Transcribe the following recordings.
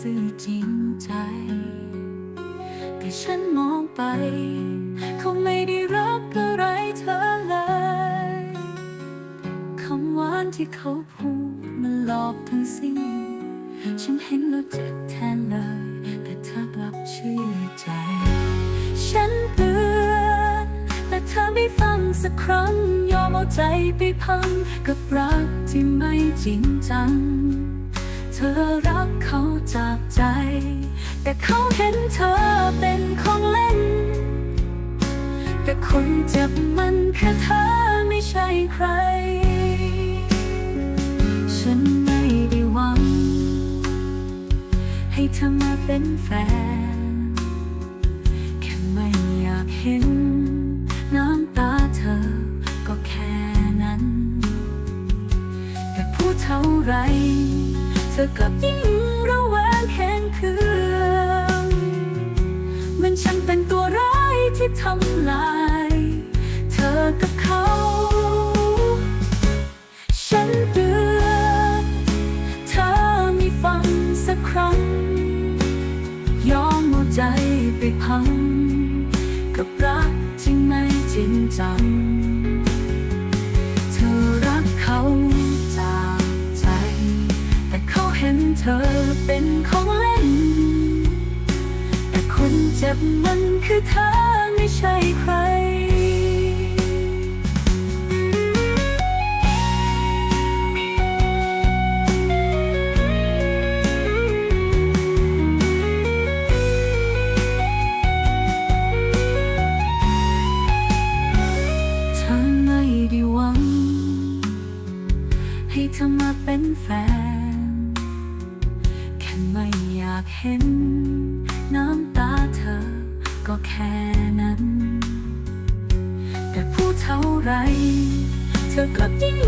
ซื่อจริงใจ แต่ฉันมองไป เขาไม่ได้รักอะไรเธอเลยคำหวานที่เขาพูดมันหลอกทั้งสิ้น ฉันเห็นแล้วเจ็บแทนเลย แต่เธอกลับเชื่อใจ ฉันเตือนแต่เธอไม่ฟังสักครั้ง ยอมเอาใจไปพังกับรักที่ไม่จริงจัง เธอรักเขาจากใจ แต่เขาเห็นเธอเป็นของเล่น แต่คนเจ็บมันแค่เธอไม่ใช่ใคร ฉันไม่ได้หวัง ให้เธอมาเป็นแฟน แค่ไม่อยากเห็น น้ำตาเธอก็แค่นั้น แต่พูดเท่าไร ธอกับยิ่งระแวงแค้นเคืองมันช่างเป็นตัวร้ายที่ทำลาย เธอกับเขา ฉันเตือนเธอไม่ฟังสักครั้ง ยอมเอาใจไปพัง กับรักที่ไม่จริงจัง อเป็นของเล่น แต่คนเจ็บมันคือเธอไม่ใช่ใครากเห็น น้ำตาเธอก็แค่นั้น แต่พูดเท่าไร เธอกลับยิ่ง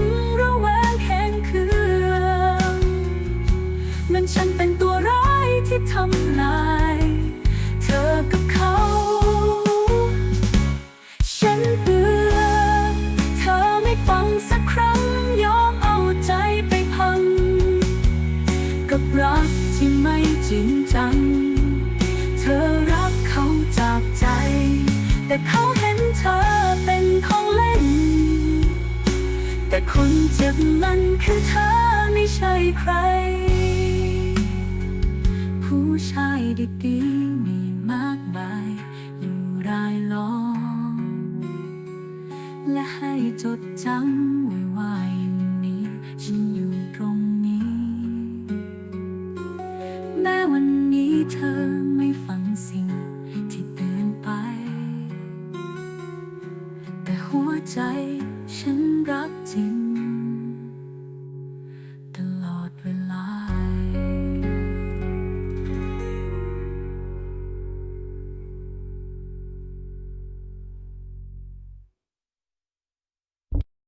ระแวงแค้นคืองมันฉันเป็นตัวร้ายที่ทำลาย เธอกับเขา ฉันเบื่อเธอไม่ฟังสักครั้งยอมเอาใจไปพัง กับรัก ที่ไม่จริงจัง เธอรักเขาจากใจ แต่เขาเห็นเธอเป็นของเล่น แต่คนเจ็บมันคือเธอไม่ใช่ใคร ผู้ชายดีๆมีมากมาย อยู่รายล้อมและให้จดจำ ใจ ฉันรักจริง